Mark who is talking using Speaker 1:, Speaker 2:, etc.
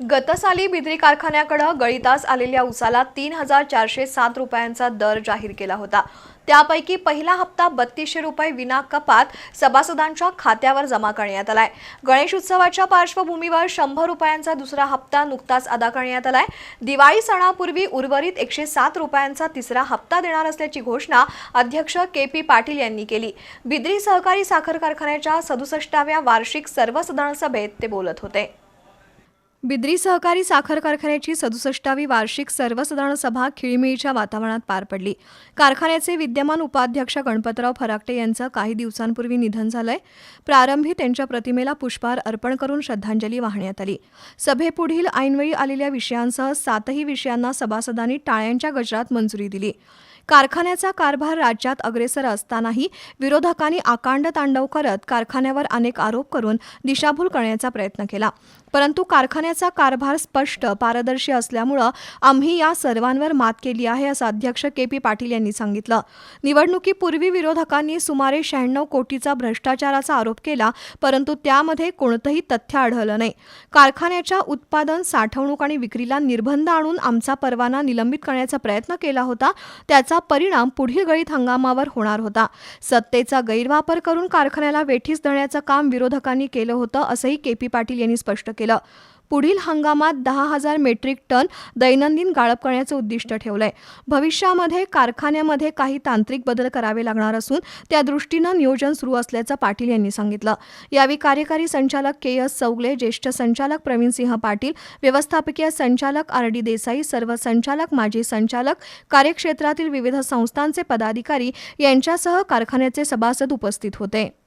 Speaker 1: गतसाली बिद्री कारखान्याकडे गळीतास आलेल्या उसाला तीन हजार चारशे सात रुपयांचा दर जाहीर केला होता. त्यापैकी पहिला हप्ता बत्तीसशे रुपये विना कपात सभासदांच्या खात्यावर जमा करण्यात आलाय. गणेश उत्सवाच्या पार्श्वभूमीवर शंभर रुपयांचा दुसरा हप्ता नुकताच अदा करण्यात आलाय. दिवाळी सणापूर्वी उर्वरित एकशे सात रुपयांचा तिसरा हप्ता देणार असल्याची घोषणा अध्यक्ष के पी पाटील यांनी केली. बिद्री सहकारी साखर कारखान्याच्या सदुसष्टाव्या वार्षिक सर्वसाधारण सभेत ते बोलत होते. बिद्री सहकारी साखर कारखान्याची सदुसष्टावी वार्षिक सर्वसाधारण सभा खिळीमिळीच्या वातावरणात पार पडली. कारखान्याचे विद्यमान उपाध्यक्ष गणपतराव फराकटे यांचं काही दिवसांपूर्वी निधन झालंय. प्रारंभी त्यांच्या प्रतिमेला पुष्पहार अर्पण करून श्रद्धांजली वाहण्यात आली. सभेपुढील ऐनवेळी आलेल्या विषयांसह सातही विषयांना सभासदांनी टाळ्यांच्या गजरात मंजुरी दिली. कारखान्याचा कारभार राज्यात अग्रेसर असतानाही विरोधकांनी आकांड तांडव करत कारखान्यावर अनेक आरोप करून दिशाभूल करण्याचा प्रयत्न केला. परंतु कारखान्याचा कारभार स्पष्ट पारदर्शी असल्यामुळं आम्ही या सर्वांवर मात केली आहे असं अध्यक्ष के पी पाटील यांनी सांगितलं. निवडणुकीपूर्वी विरोधकांनी सुमारे शहाण्णव कोटीचा भ्रष्टाचाराचा आरोप केला परंतु त्यामध्ये कोणतंही तथ्य आढळलं नाही. कारखान्याच्या उत्पादन साठवणूक आणि विक्रीला निर्बंध आणून आमचा परवाना निलंबित करण्याचा प्रयत्न केला होता त्याचा परिणाम पुढील गळीत हंगामावर होणार होता. सत्तेचा गैरवापर करून कारखान्याला वेठीस धरण्याचं काम विरोधकांनी केलं होतं असंही के पी पाटील यांनी स्पष्ट केलं. पुढील हंगामात दहा हजार मेट्रिक टन दैनंदिन गाळप करण्याचं उद्दिष्ट ठेवलं आहे भविष्यामध्ये कारखान्यामध्ये काही तांत्रिक बदल करावे लागणार असून त्या दृष्टीनं नियोजन सुरू असल्याचं पाटील यांनी सांगितलं. यावेळी कार्यकारी संचालक के एस चौगले ज्येष्ठ संचालक प्रवीण सिंह पाटील व्यवस्थापकीय संचालक आर डी देसाई सर्व संचालक माजी संचालक कार्यक्षेत्रातील विविध संस्थांचे पदाधिकारी यांच्यासह कारखान्याचे सभासद उपस्थित होते.